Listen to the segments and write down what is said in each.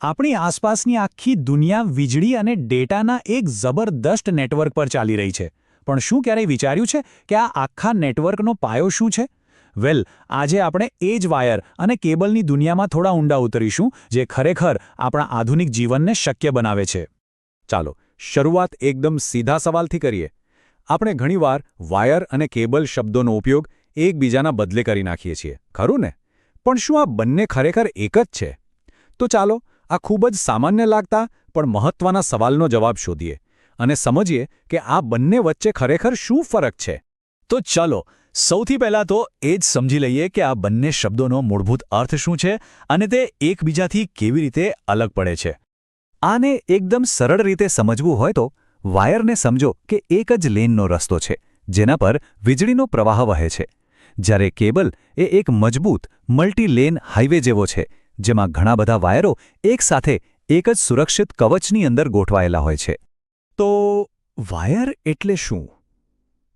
આપણી આસપાસની આખી દુનિયા વીજળી અને ડેટાના એક જબરદસ્ત નેટવર્ક પર ચાલી રહી છે. પણ શું ક્યારેય વિચાર્યું છે કે આ આખા નેટવર્કનો પાયો શું છે? વેલ, આજે આપણે એ જ વાયર અને કેબલની દુનિયામાં થોડા ઊંડા ઉતરીશું, જે ખરેખર આપણા આધુનિક જીવનને શક્ય બનાવે છે. ચાલો, શરૂઆત એકદમ સીધા સવાલથી કરીએ. આપણે ઘણીવાર વાયર અને કેબલ શબ્દોનો ઉપયોગ એકબીજાના બદલે કરી નાખીએ છીએ, ખરું ને? પણ શું આ બંને ખરેખર એક જ છે? તો ચાલો આ ખૂબ જ સામાન્ય લાગતા, પણ મહત્વના સવાલનો જવાબ શોધીએ અને સમજીએ કે આ બંને વચ્ચે ખરેખર શું ફરક છે. તો ચાલો, સૌથી પહેલાં તો એ જ સમજી લઈએ કે આ બંને શબ્દોનો મૂળભૂત અર્થ શું છે અને તે એકબીજાથી કેવી રીતે અલગ પડે છે. આને એકદમ સરળ રીતે સમજવું હોય તો વાયરને સમજો કે એક જ લેનનો રસ્તો છે, જેના પર વીજળીનો પ્રવાહ વહે છે. જ્યારે કેબલ એ એક મજબૂત મલ્ટી લેન હાઇવે જેવો છે જેમાં ઘણા બધા વાયરો એકસાથે એક જ સુરક્ષિત કવચની અંદર ગોઠવાયેલા હોય છે. તો વાયર એટલે શું?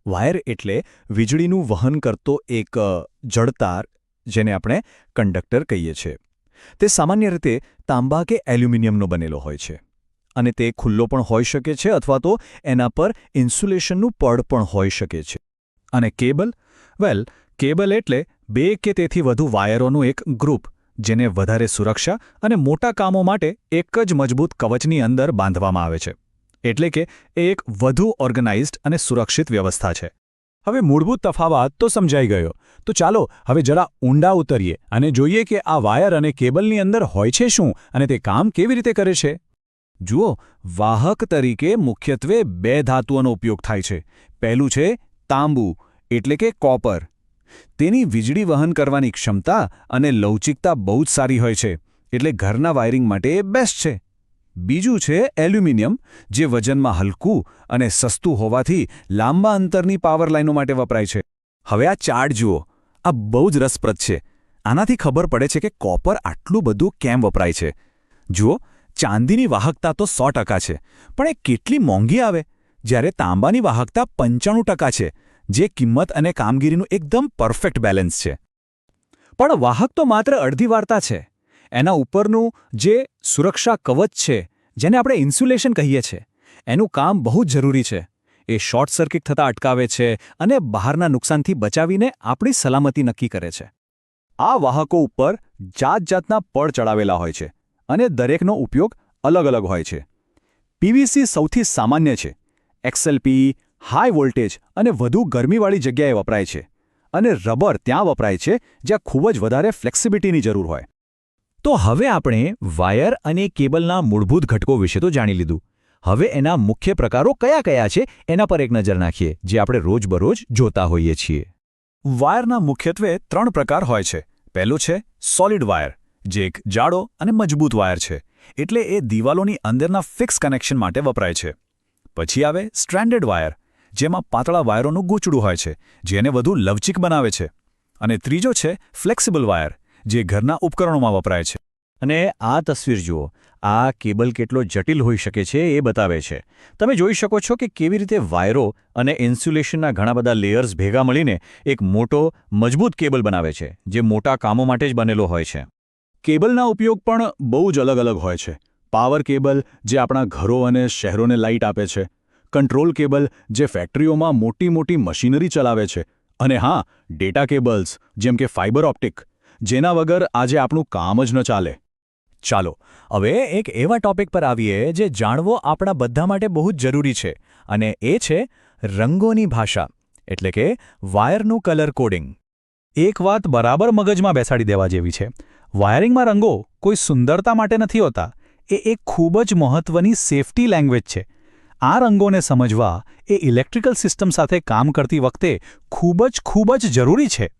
વાયર એટલે વીજળીનું વહન કરતો એક જડતાર, જેને આપણે કંડક્ટર કહીએ છીએ. તે સામાન્ય રીતે તાંબા કે એલ્યુમિનિયમનો બનેલો હોય છે. અને તે ખુલ્લો પણ હોઈ શકે છે અથવા તો એના પર ઇન્સ્યુલેશનનું પડ પણ હોઈ શકે છે. અને કેબલ? વેલ, કેબલ એટલે બે કે તેથી વધુ વાયરોનું એક ગ્રુપ. જેને વધારે સુરક્ષા અને મોટા કામો માટે એક જ મજબૂત કવચની અંદર બાંધવામાં આવે છે. એટલે કે એ એક વધુ ઓર્ગેનાઇઝ્ડ અને સુરક્ષિત વ્યવસ્થા છે. હવે મૂળભૂત તફાવત તો સમજાઈ ગયો. તો ચાલો હવે જરા ઊંડા ઉતરીએ અને જોઈએ કે આ વાયર અને કેબલની અંદર હોય છે શું અને તે કામ કેવી રીતે કરે છે? જુઓ, વાહક તરીકે મુખ્યત્વે બે ધાતુઓનો ઉપયોગ થાય છે. પહેલું છે તાંબુ, એટલે કે કોપર. તેની વીજળી વહન કરવાની ક્ષમતા અને લવચિકતા બહુ જ સારી હોય છે, એટલે ઘરના વાયરિંગ માટે એ બેસ્ટ છે. બીજું છે એલ્યુમિનિયમ, જે વજનમાં હલકું અને સસ્તું હોવાથી લાંબા અંતરની પાવર લાઇનો માટે વપરાય છે. હવે આ ચાર્ટ જુઓ, આ બહુ જ રસપ્રદ છે. આનાથી ખબર પડે છે કે કોપર આટલું બધું કેમ વપરાય છે. જુઓ, ચાંદીની વાહકતા તો સો છે, પણ એ કેટલી મોંઘી આવે? જ્યારે તાંબાની વાહકતા પંચાણું છે. જે કિંમત અને કામગીરીનું એકદમ પરફેક્ટ બેલેન્સ છે. પણ વાહક તો માત્ર અડધી વાર્તા છે. એના ઉપરનું જે સુરક્ષા કવચ છે, જેને આપણે ઇન્સ્યુલેશન કહીએ છીએ એનું કામ બહુ જ જરૂરી છે. એ શોર્ટ સર્કિટ થતાં અટકાવે છે અને બહારના નુકસાનથી બચાવીને આપણી સલામતી નક્કી કરે છે. આ વાહકો ઉપર જાત જાતના પડ ચડાવેલા હોય છે અને દરેકનો ઉપયોગ અલગ અલગ હોય છે. પીવીસી સૌથી સામાન્ય છે. એક્સએલપી હાઈ વોલ્ટેજ અને વધુ ગરમીવાળી જગ્યાએ વપરાય છે અને રબર ત્યાં વપરાય છે જ્યાં ખૂબ જ વધારે ફ્લેક્સિબિલિટીની જરૂર હોય. તો હવે આપણે વાયર અને કેબલના મૂળભૂત ઘટકો વિશે તો જાણી લીધું. હવે એના મુખ્ય પ્રકારો કયા કયા છે એના પર એક નજર નાખીએ, જે આપણે રોજબરોજ જોતા હોઈએ છીએ. વાયરના મુખ્યત્વે ત્રણ પ્રકાર હોય છે. પહેલું છે સોલિડ વાયર જે એક જાડો અને મજબૂત વાયર છે. એટલે એ દિવાલોની અંદરના ફિક્સ કનેક્શન માટે વપરાય છે. પછી આવે સ્ટ્રેન્ડેડ વાયર જેમાં પાતળા વાયરોનું ગૂંચડું હોય છે, જેને વધુ લવચીક બનાવે છે. અને ત્રીજો છે, ફ્લેક્સિબલ વાયર, જે ઘરના ઉપકરણોમાં વપરાય છે. અને આ તસવીર જુઓ, આ કેબલ કેટલો જટિલ હોઈ શકે છે એ બતાવે છે. તમે જોઈ શકો છો કે કેવી રીતે વાયરો અને ઇન્સ્યુલેશનના ઘણા બધા લેયર્સ ભેગા મળીને એક મોટો, મજબૂત કેબલ બનાવે છે, જે મોટા કામો માટે જ બનેલો હોય છે. કેબલના ઉપયોગ પણ બહુ જ અલગ અલગ હોય છે. પાવર કેબલ જે આપણા ઘરો અને શહેરોને લાઇટ આપે છે કંટ્રોલ કેબલ જે ફેક્ટરીઓમાં મોટી મોટી મશીનરી ચલાવે છે. અને હા, ડેટા કેબલ્સ, જેમ કે ફાઇબર ઓપ્ટિક, જેના વગર આજે આપણું કામ જ ન ચાલે. ચાલો, હવે એક એવા ટોપિક પર આવીએ જે જાણવો આપણા બધા માટે બહુ જ જરૂરી છે. અને એ છે રંગોની ભાષા, એટલે કે વાયરનું કલર કોડિંગ. એક વાત બરાબર મગજમાં બેસાડી દેવા જેવી છે. વાયરિંગમાં રંગો કોઈ સુંદરતા માટે નથી હોતા. એ એક ખૂબ જ મહત્વની સેફટી લેંગ્વેજ છે. આ રંગોને સમજવા એ ઇલેક્ટ્રિકલ સિસ્ટમ સાથે કામ કરતી વખતે ખૂબ જ ખૂબ જ જરૂરી છે.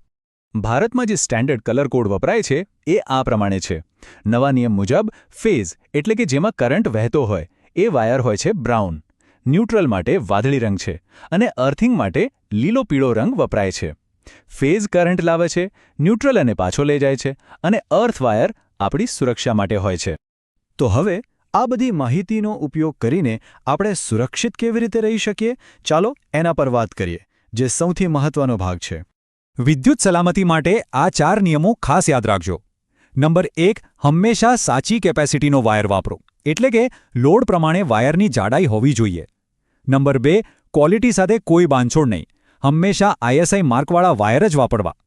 ભારતમાં જે સ્ટેન્ડર્ડ કલર કોડ વપરાય છે, એ આ પ્રમાણે છે. નવા નિયમ મુજબ, ફેઝ એટલે કે જેમાં કરંટ વહેતો હોય, એ વાયર હોય છે બ્રાઉન. ન્યુટ્રલ માટે વાદળી રંગ છે અને અર્થિંગ માટે લીલો પીળો રંગ વપરાય છે. ફેઝ કરંટ લાવે છે, ન્યુટ્રલ અને પાછો લઈ જાય છે અને અર્થ વાયર આપણી સુરક્ષા માટે હોય છે. તો હવે આ બધી માહિતીનો ઉપયોગ કરીને આપણે સુરક્ષિત કેવી રીતે રહી શકીએ? ચાલો એના પર વાત કરીએ, જે સૌથી મહત્વનો ભાગ છે. વિદ્યુત સલામતી માટે આ ચાર નિયમો ખાસ યાદ રાખજો. નંબર એક, હંમેશા સાચી કેપેસિટીનો વાયર વાપરો, એટલે કે લોડ પ્રમાણે વાયરની જાડાઈ હોવી જોઈએ. નંબર બે, ક્વોલિટી સાથે કોઈ બાંધછોડ નહીં, હંમેશા આઈએસઆઈ માર્કવાળા વાયર જ વાપરવા.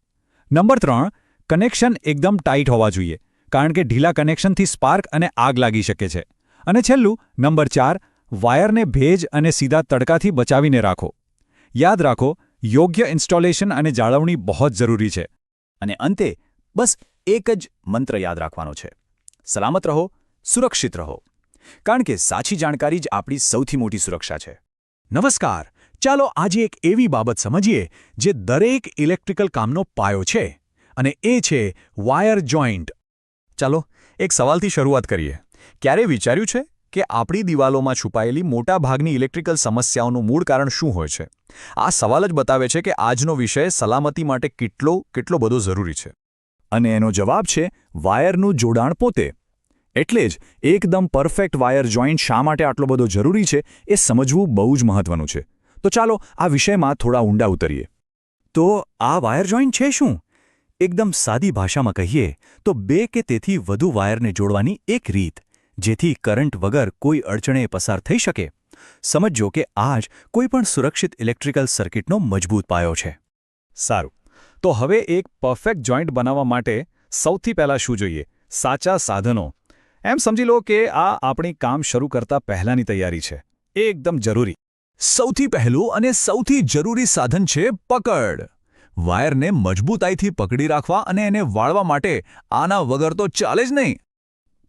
નંબર ત્રણ, કનેક્શન એકદમ ટાઈટ હોવા જોઈએ કારણ કે ઢીલા કનેક્શનથી સ્પાર્ક અને આગ લાગી શકે છે. અને છેલ્લું, નંબર ચાર, વાયરને ભેજ અને સીધા તડકાથી બચાવીને રાખો. યાદ રાખો, યોગ્ય ઇન્સ્ટોલેશન અને જાળવણી બહુ જરૂરી છે. અને અંતે, બસ એક જ મંત્ર યાદ રાખવાનો છે. સલામત રહો, સુરક્ષિત રહો. કારણ કે સાચી જાણકારી જ આપણી સૌથી મોટી સુરક્ષા છે. નમસ્કાર, ચાલો આજે એક એવી બાબત સમજીએ, જે દરેક ઇલેક્ટ્રિકલ કામનો પાયો છે. અને એ છે વાયર જોઈન્ટ. ચાલો એક સવાલથી શરૂઆત કરીએ. ક્યારે વિચાર્યું છે કે આપણી દિવાલોમાં છુપાયેલી મોટા ભાગની ઇલેક્ટ્રિકલ સમસ્યાઓનું મૂળ કારણ શું હોય છે? આ સવાલ જ બતાવે છે કે આજનો વિષય સલામતી માટે કેટલો કેટલો બધો જરૂરી છે. અને એનો જવાબ છે વાયરનું જોડાણ પોતે. એટલે જ એકદમ પરફેક્ટ વાયર જોઈન્ટ શા માટે આટલો બધો જરૂરી છે એ સમજવું બહુ જ મહત્વનું છે. તો ચાલો આ વિષયમાં થોડા ઊંડા ઉતરીએ. તો આ વાયર જોઈન્ટ છે શું? એકદમ સાદી ભાષામાં કહીએ તો બે કે તેથી વધુ વાયરને જોડવાની એક રીત, જેથી કરંટ વગર કોઈ અડચણે પસાર થઈ શકે. સમજો કે આ જ કોઈપણ સુરક્ષિત ઇલેક્ટ્રિકલ સર્કિટનો મજબૂત પાયો છે. સારું. તો હવે એક પરફેક્ટ જોઈન્ટ બનાવવા માટે સૌથી પહેલાં શું જોઈએ? સાચા સાધનો. એમ સમજી લો કે આ આપણી કામ શરૂ કરતા પહેલાંની તૈયારી છે. એ એકદમ જરૂરી. સૌથી પહેલું અને સૌથી જરૂરી સાધન છે પકડ. વાયરને મજબૂતાઈથી પકડી રાખવા અને એને વાળવા માટે આના વગર તો ચાલે જ નહીં.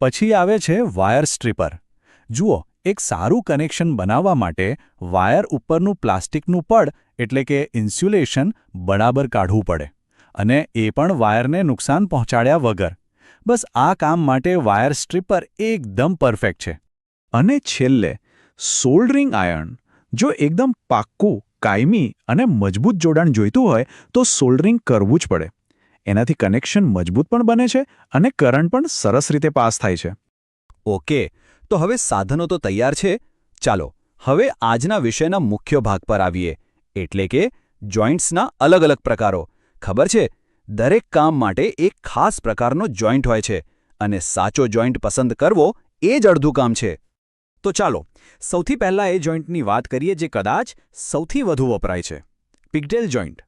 પછી આવે છે વાયર સ્ટ્રીપર. જુઓ, એક સારું કનેક્શન બનાવવા માટે વાયર ઉપરનું પ્લાસ્ટિકનું પડ, એટલે કે ઇન્સ્યુલેશન, બરાબર કાઢવું પડે. અને એ પણ વાયરને નુકસાન પહોંચાડ્યા વગર. બસ આ કામ માટે વાયર સ્ટ્રીપર એકદમ પરફેક્ટ છે. અને છેલ્લે, સોલ્ડરિંગ આયર્ન. જો એકદમ પાક્કું કાયમી અને મજબૂત જોડાણ જોઈતું હોય તો સોલ્ડરિંગ કરવું જ પડે. એનાથી કનેક્શન મજબૂત પણ બને છે અને કરંટ પણ સરસ રીતે પાસ થાય છે. ઓકે, તો હવે સાધનો તો તૈયાર છે. ચાલો, હવે આજના વિષયના મુખ્ય ભાગ પર આવીએ. એટલે કે જોઈન્ટ્સના અલગ અલગ પ્રકારો. ખબર છે? દરેક કામ માટે એક ખાસ પ્રકારનો જોઈન્ટ હોય છે અને સાચો જોઈન્ટ પસંદ કરવો એ જ અડધું કામ છે. તો ચાલો સૌથી પહેલાં એ જોઈન્ટની વાત કરીએ જે કદાચ સૌથી વધુ વપરાય છે. પિગટેલ જોઈન્ટ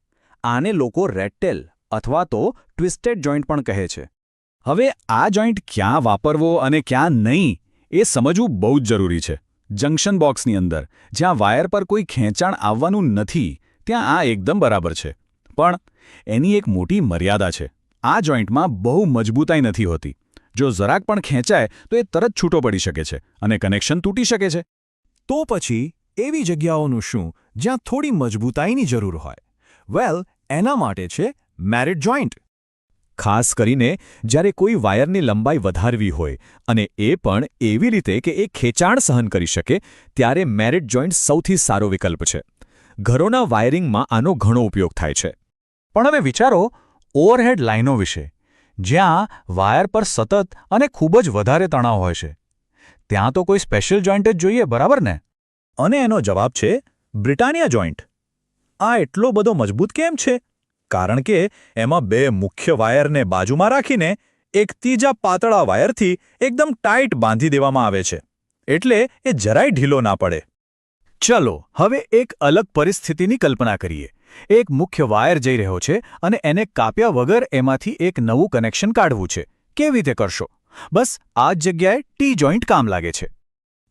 આને લોકો રેડટેલ અથવા તો ટ્વિસ્ટેડ જોઈન્ટ પણ કહે છે. હવે આ જોઈન્ટ ક્યાં વાપરવો અને ક્યાં નહીં એ સમજવું બહુ જ જરૂરી છે. જંક્શન બોક્સની અંદર જ્યાં વાયર પર કોઈ ખેંચાણ આવવાનું નથી, ત્યાં આ એકદમ બરાબર છે. પણ એની એક મોટી મર્યાદા છે. આ જોઈન્ટમાં બહુ મજબૂતાઈ નથી હોતી. જો જરાક પણ ખેંચાય, તો એ તરત છૂટો પડી શકે છે અને કનેક્શન તૂટી શકે છે. તો પછી, એવી જગ્યાઓનું શું જ્યાં થોડી મજબૂતાઈની જરૂર હોય? વેલ, એના માટે છે મેરિટ જોઈન્ટ. ખાસ કરીને, જ્યારે કોઈ વાયરની લંબાઈ વધારવી હોય અને એ પણ એવી રીતે કે એ ખેંચાણ સહન કરી શકે, ત્યારે મેરિટ જોઈન્ટ સૌથી સારો વિકલ્પ છે. ઘરોના વાયરિંગમાં આનો ઘણો ઉપયોગ થાય છે. પણ હવે વિચારો, ઓવરહેડ લાઇનો વિશે. જ્યાં વાયર પર સતત અને ખૂબ જ વધારે તણાવ હોય છે. ત્યાં તો કોઈ સ્પેશિયલ જોઈન્ટ જ જોઈએ, બરાબર ને? અને એનો જવાબ છે, બ્રિટાનિયા જોઈન્ટ આ એટલો બધો મજબૂત કેમ છે? કારણ કે એમાં બે મુખ્ય વાયરને બાજુમાં રાખીને એક ત્રીજા પાતળા વાયરથી એકદમ ટાઈટ બાંધી દેવામાં આવે છે. એટલે એ જરાય ઢીલો ના પડે. ચલો, હવે એક અલગ પરિસ્થિતિની કલ્પના કરીએ. એક મુખ્ય વાયર જઈ રહ્યો છે અને એને કાપ્યા વગર એમાંથી એક નવું કનેક્શન કાઢવું છે. કેવી રીતે કરશો? બસ આ જ જગ્યાએ ટી જોઈન્ટ કામ લાગે છે.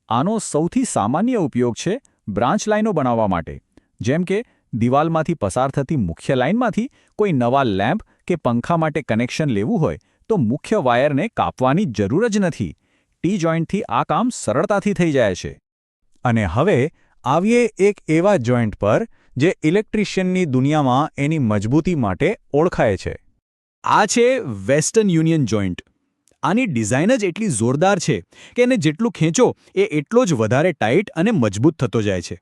આનો સૌથી સામાન્ય ઉપયોગ છે બ્રાન્ચ લાઇનો બનાવવા માટે. જેમ કે દિવાલમાંથી પસાર થતી મુખ્ય લાઇનમાંથી કોઈ નવા લેમ્પ કે પંખા માટે કનેક્શન લેવું હોય તો મુખ્ય વાયરને કાપવાની જરૂર જ નથી. ટી જોઈન્ટથી આ કામ સરળતાથી થઈ જાય છે. અને હવે આવીએ એક એવા જોઈન્ટ પર જે ઇલેક્ટ્રિશિયનની દુનિયામાં એની મજબૂતી માટે ઓળખાય છે. આ છે વેસ્ટર્ન યુનિયન જોઈન્ટ. આની ડિઝાઇન જ એટલી જોરદાર છે કે એને જેટલું ખેંચો એ એટલો જ વધારે ટાઈટ અને મજબૂત થતો જાય છે.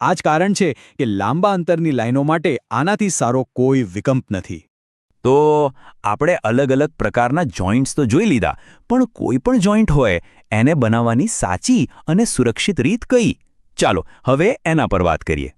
આ જ કારણ છે કે લાંબા અંતરની લાઈનો માટે આનાથી સારો કોઈ વિકલ્પ નથી. તો આપણે અલગ અલગ પ્રકારના જોઈન્ટ્સ તો જોઈ લીધા, પણ કોઈ પણ જોઈન્ટ હોય, એને બનાવવાની સાચી અને સુરક્ષિત રીત કઈ? ચાલો, હવે એના પર વાત કરીએ.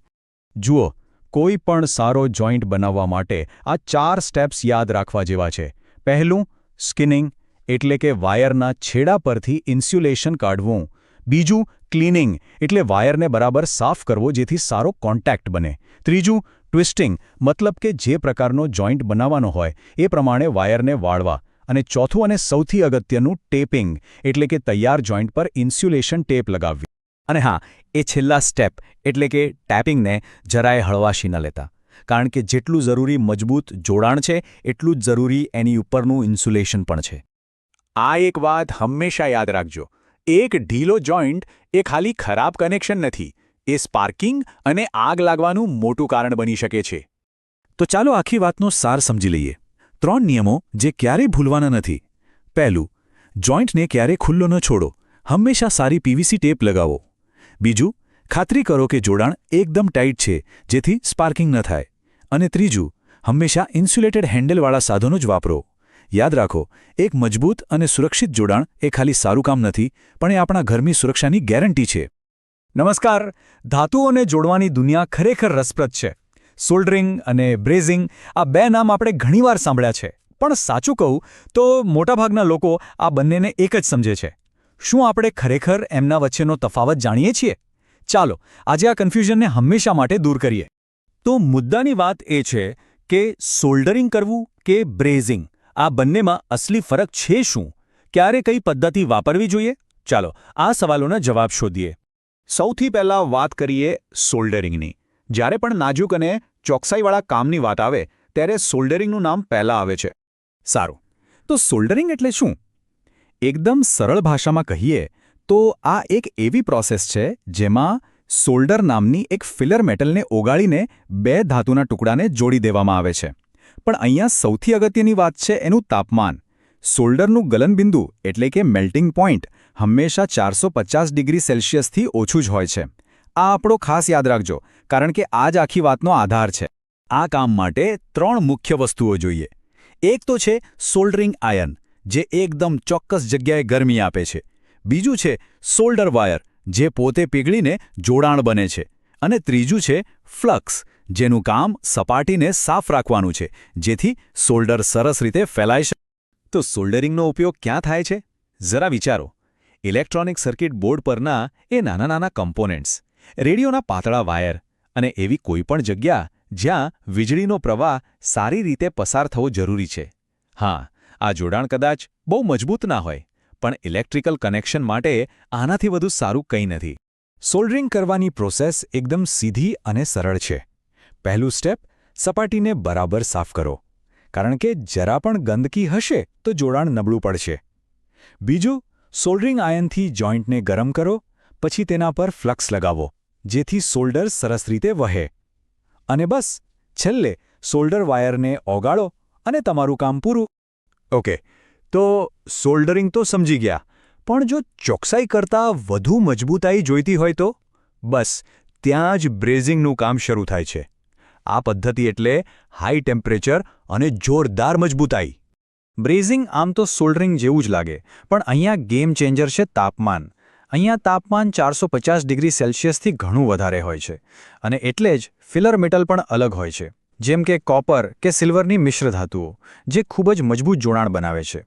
જુઓ, કોઈ પણ સારો જોઈન્ટ બનાવવા માટે આ ચાર સ્ટેપ્સ યાદ રાખવા જેવા છે. પહેલું, સ્કિનિંગ, એટલે કે વાયરના છેડા પરથી ઇન્સ્યુલેશન કાઢવું. બીજું, ક્લીનિંગ, એટલે વાયરને બરાબર સાફ કરવો જેથી સારો કોન્ટેક્ટ બને. ત્રીજું, ટ્વિસ્ટિંગ, મતલબ કે જે પ્રકારનો જોઈન્ટ બનાવવાનો હોય, એ પ્રમાણે વાયરને વાળવા. અને ચોથું અને સૌથી અગત્યનું, ટેપિંગ, એટલે કે તૈયાર જોઈન્ટ પર ઇન્સ્યુલેશન ટેપ લગાવવી. અને હા એ છેલ્લા સ્ટેપ, એટલે કે ટેપિંગને જરાય હળવાશી ન લેતા. કારણ કે જેટલું જરૂરી મજબૂત જોડાણ છે, એટલું જ જરૂરી એની ઉપરનું ઇન્સ્યુલેશન પણ છે. આ એક વાત હંમેશા યાદ રાખજો. એક ઢીલો જોઈન્ટ એ ખાલી ખરાબ કનેક્શન નથી, એ સ્પાર્કિંગ અને આગ લાગવાનું મોટું કારણ બની શકે છે. તો ચાલો આખી વાતનો સાર સમજી લઈએ. ત્રણ નિયમો જે ક્યારેય ભૂલવાના નથી. પહેલું, જોઈન્ટને ક્યારેય ખુલ્લો ન છોડો. હંમેશા સારી પીવીસી ટેપ લગાવો. બીજું, ખાતરી કરો કે જોડાણ એકદમ ટાઇટ છે, જેથી સ્પાર્કિંગ ન થાય. અને ત્રીજું, હંમેશા ઇન્સ્યુલેટેડ હેન્ડલવાળા સાધનો જ વાપરો. યાદ રાખો, એક મજબૂત અને સુરક્ષિત જોડાણ એ ખાલી સારું કામ નથી, પણ એ આપણા ઘરની સુરક્ષાની ગેરંટી છે. નમસ્કાર ધાતુઓને જોડવાની દુનિયા ખરેખર રસપ્રદ છે. સોલ્ડરિંગ અને બ્રેઝિંગ આ બે નામ આપણે ઘણીવાર સાંભળ્યા છે. પણ સાચું કહું તો મોટાભાગના લોકો આ બંનેને એક જ સમજે છે. શું આપણે ખરેખર એમના વચ્ચેનો તફાવત જાણીએ છીએ? ચાલો, આજે આ કન્ફ્યુઝનને હંમેશા માટે દૂર કરીએ. તો મુદ્દાની વાત એ છે કે સોલ્ડરિંગ કરવું કે બ્રેઝિંગ આ બંનેમાં અસલી ફરક છે શું? ક્યારે કઈ પદ્ધતિ વાપરવી જોઈએ? ચાલો, આ સવાલોના જવાબ શોધીએ. સૌથી પહેલાં વાત કરીએ સોલ્ડરિંગની જ્યારે પણ નાજુક અને ચોકસાઈવાળા કામની વાત આવે, ત્યારે સોલ્ડરિંગનું નામ પહેલાં આવે છે. સારું. તો સોલ્ડરિંગ એટલે શું? એકદમ સરળ ભાષામાં કહીએ, તો આ એક એવી પ્રોસેસ છે જેમાં સોલ્ડર નામની એક ફિલર મેટલને ઓગાળીને બે ધાતુના ટુકડાને જોડી દેવામાં આવે છે. પણ અહીંયા સૌથી અગત્યની વાત છે એનું તાપમાન. સોલ્ડરનું ગલનબિંદુ એટલે કે મેલ્ટિંગ પોઈન્ટ હંમેશા ચારસો ડિગ્રી સેલ્સિયસથી ઓછું જ હોય છે. આ આપણો ખાસ યાદ રાખજો, કારણ કે આ જ આખી વાતનો આધાર છે. આ કામ માટે ત્રણ મુખ્ય વસ્તુઓ જોઈએ. એક તો છે સોલ્ડરિંગ આયન. જે એકદમ ચોક્કસ જગ્યાએ ગરમી આપે છે. બીજું છે, સોલ્ડર વાયર, જે પોતે પીગળીને જોડાણ બને છે. અને ત્રીજું છે, ફ્લક્સ, જેનું કામ સપાટીને સાફ રાખવાનું છે, જેથી સોલ્ડર સરસ રીતે ફેલાઈ શકે. તો સોલ્ડરિંગનો ઉપયોગ ક્યાં થાય છે? જરા વિચારો. ઇલેક્ટ્રોનિક સર્કિટ બોર્ડ પરના એ નાના નાના કમ્પોનેન્ટ્સ, રેડિયોના પાતળા વાયર અને એવી કોઈપણ જગ્યા જ્યાં વીજળીનો પ્રવાહ સારી રીતે પસાર થવો જરૂરી છે. હા આ જોડાણ કદાચ બહુ મજબૂત ના હોય, પણ ઇલેક્ટ્રિકલ કનેક્શન માટે આનાથી વધુ સારું કંઈ નથી. સોલ્ડરિંગ કરવાની પ્રોસેસ એકદમ સીધી અને સરળ છે. પહેલું સ્ટેપ, સપાટીને બરાબર સાફ કરો. કારણ કે જરા પણ ગંદકી હશે તો જોડાણ નબળું પડશે. બીજું, સોલ્ડરિંગ આયનથી જોઈન્ટને ગરમ કરો, પછી તેના પર ફ્લક્સ લગાવો, જેથી સોલ્ડર સરસ રીતે વહે. અને બસ, છેલ્લે સોલ્ડર વાયરને ઓગાળો અને તમારું કામ પૂરું. ઓકે. તો સોલ્ડરિંગ તો સમજી ગયા. પણ જો ચોકસાઈ કરતાં વધુ મજબૂતાઈ જોઈતી હોય તો? બસ, ત્યાં જ બ્રેઝિંગનું કામ શરૂ થાય છે. આ પદ્ધતિ એટલે હાઈ ટેમ્પરેચર અને જોરદાર મજબૂતાઈ. બ્રેઝિંગ આમ તો સોલ્ડરિંગ જેવું જ લાગે, પણ અહીંયા ગેમ ચેન્જર છે તાપમાન. અહીંયા તાપમાન ચારસો ડિગ્રી સેલ્સિયસથી ઘણું વધારે હોય છે. અને એટલે જ ફિલર મેટલ પણ અલગ હોય છે. જેમ કે કોપર કે સિલ્વરની મિશ્ર ધાતુઓ, જે ખૂબ જ મજબૂત જોડાણ બનાવે છે.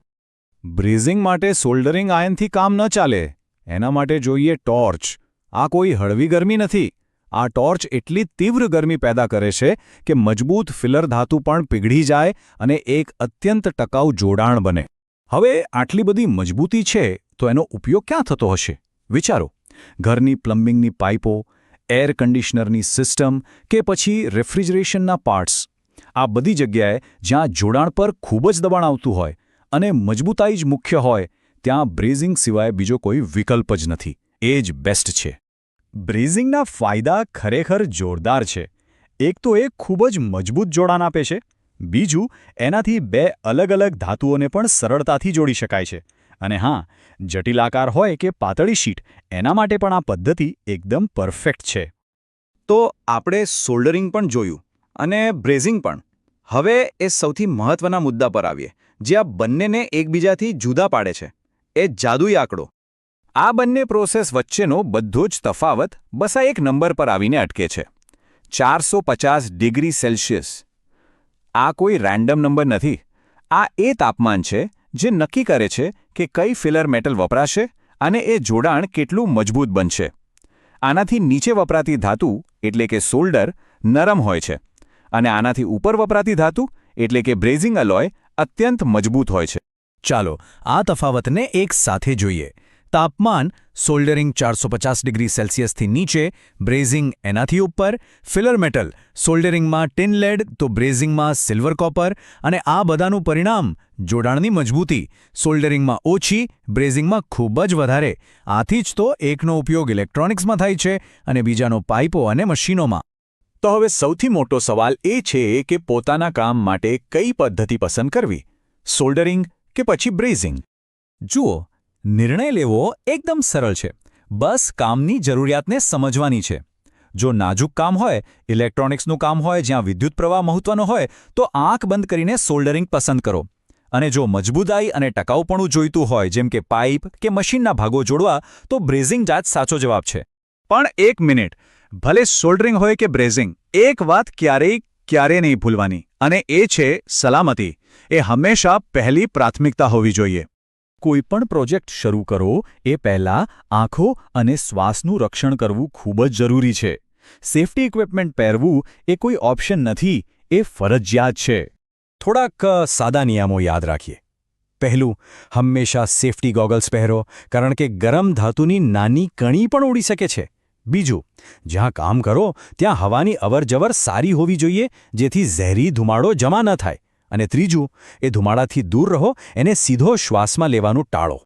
બ્રેઝિંગ માટે સોલ્ડરિંગ આયનથી કામ ન ચાલે. એના માટે જોઈએ ટોર્ચ. આ કોઈ હળવી ગરમી નથી. આ ટોર્ચ એટલી તીવ્ર ગરમી પેદા કરે છે કે મજબૂત ફિલર ધાતુ પણ પીગળી જાય અને એક અત્યંત ટકાઉ જોડાણ બને. હવે આટલી બધી મજબૂતી છે તો એનો ઉપયોગ ક્યાં થતો હશે? વિચારો. ઘરની પ્લમ્બિંગની પાઇપો એર કન્ડિશનરની સિસ્ટમ કે પછી રેફ્રિજરેશનના પાર્ટ્સ આ બધી જગ્યાએ જ્યાં જોડાણ પર ખૂબ જ દબાણ આવતું હોય અને મજબૂતાઈ જ મુખ્ય હોય, ત્યાં બ્રેઝિંગ સિવાય બીજો કોઈ વિકલ્પ જ નથી. એ જ બેસ્ટ છે. બ્રેઝિંગના ફાયદા ખરેખર જોરદાર છે. એક તો એ ખૂબ જ મજબૂત જોડાણ આપે છે. બીજું, એનાથી બે અલગ અલગ ધાતુઓને પણ સરળતાથી જોડી શકાય છે. અને હા જટિલ આકાર હોય કે પાતળી શીટ, એના માટે પણ આ પદ્ધતિ એકદમ પરફેક્ટ છે. તો આપણે સોલ્ડરિંગ પણ જોયું અને બ્રેઝિંગ પણ. હવે એ સૌથી મહત્વના મુદ્દા પર આવીએ, જે આ બંનેને એકબીજાથી જુદા પાડે છે. એ જાદુઈ આંકડો. આ બંને પ્રોસેસ વચ્ચેનો બધો જ તફાવત બસ એક નંબર પર આવીને અટકે છે. ચારસો ડિગ્રી સેલ્સિયસ. આ કોઈ રેન્ડમ નંબર નથી. આ એ તાપમાન છે જે નક્કી કરે છે કે કઈ ફિલર મેટલ વપરાશે અને એ જોડાણ કેટલું મજબૂત બનશે. આનાથી નીચે વપરાતી ધાતુ એટલે કે સોલ્ડર નરમ હોય છે અને આનાથી ઉપર વપરાતી ધાતુ એટલે કે બ્રેઝિંગ અલોય અત્યંત મજબૂત હોય છે. ચાલો આ તફાવતને એક સાથે જોઈએ. તાપમાન સોલ્ડરિંગ ચારસો પચાસ ડિગ્રી સેલ્સિયસથી નીચે, બ્રેઝિંગ એનાથી ઉપર, ફિલર મેટલ સોલ્ડરિંગમાં ટિન લેડ તો બ્રેઝિંગમાં સિલ્વર કોપર અને આ બધાનું પરિણામ જોડાણની મજબૂતી. સોલ્ડરિંગમાં ઓછી, બ્રેઝિંગમાં ખૂબ જ વધારે. આથી જ તો એકનો ઉપયોગ ઇલેક્ટ્રોનિક્સમાં થાય છે અને બીજાનો પાઇપો અને મશીનોમાં. તો હવે સૌથી મોટો સવાલ એ છે કે પોતાના કામ માટે કઈ પદ્ધતિ પસંદ કરવી? સોલ્ડરિંગ કે પછી બ્રેઝિંગ? જુઓ નિર્ણય લેવો એકદમ સરળ છે. બસ કામની જરૂરિયાતને સમજવાની છે. જો નાજુક કામ હોય, ઇલેક્ટ્રોનિક્સનું કામ હોય, જ્યાં વિદ્યુત પ્રવાહ મહત્વનો હોય, તો આંખ બંધ કરીને સોલ્ડરિંગ પસંદ કરો. અને જો મજબૂતાઈ અને ટકાઉપણું જોઈતું હોય, જેમ કે પાઇપ કે મશીનના ભાગો જોડવા, તો બ્રેઝિંગ જાત સાચો જવાબ છે. પણ એક મિનિટ. ભલે સોલ્ડરિંગ હોય કે બ્રેઝિંગ, એક વાત ક્યારેય ક્યારે નહીં ભૂલવાની. અને એ છે સલામતી. એ હંમેશા પહેલી પ્રાથમિકતા હોવી જોઈએ. કોઈ પણ પ્રોજેક્ટ શરૂ કરો, એ પહેલાં આંખો અને શ્વાસનું રક્ષણ કરવું ખૂબ જ જરૂરી છે. સેફટી ઇક્વિપમેન્ટ પહેરવું એ કોઈ ઓપ્શન નથી, એ ફરજિયાત છે. થોડાક સાદા નિયમો યાદ રાખીએ. પહેલું, હંમેશા સેફટી ગોગલ્સ પહેરો, કારણ કે ગરમ ધાતુની નાની કણી પણ ઉડી શકે છે. બીજું, જ્યાં કામ કરો, ત્યાં હવાની અવરજવર સારી હોવી જોઈએ, જેથી ઝેરી ધુમાડો જમા ન થાય. અને ત્રીજું, એ ધુમાડાથી દૂર રહો, એને સીધો શ્વાસમાં લેવાનું ટાળો.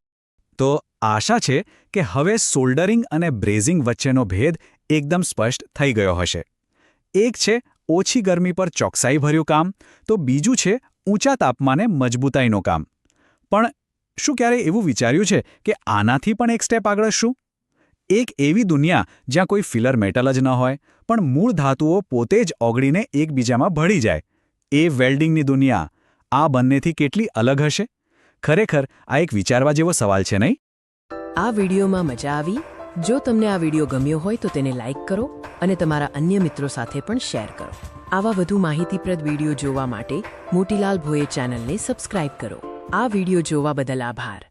તો આશા છે કે હવે સોલ્ડરિંગ અને બ્રેઝિંગ વચ્ચેનો ભેદ એકદમ સ્પષ્ટ થઈ ગયો હશે. એક છે, ઓછી ગરમી પર ચોકસાઈભર્યું કામ, તો બીજું છે, ઊંચા તાપમાને મજબૂતાઈનું કામ. પણ શું ક્યારે એવું વિચાર્યું છે કે આનાથી પણ એક સ્ટેપ આગળ શું? એક એવી દુનિયા જ્યાં કોઈ ફિલર મેટલ જ ન હોય, પણ મૂળ ધાતુઓ પોતે જ ઓગળીને એકબીજામાં ભળી જાય. એ વેલ્ડિંગની દુનિયા આ બંનેથી કેટલી અલગ હશે? ખરેખર આ એક વિચારવા જેવો સવાલ છે નહીં? આ વિડીયોમાં મજા આવી? જો તમને આ વીડિયો ગમ્યો હોય તો તેને લાઇક કરો અને તમારા અન્ય મિત્રો સાથે પણ શેર કરો. આવા વધુ માહિતીપ્રદ વીડિયો જોવા માટે મોટીલાલ ભોએ ચેનલને સબસ્ક્રાઇબ કરો. આ વીડિયો જોવા બદલ આભાર.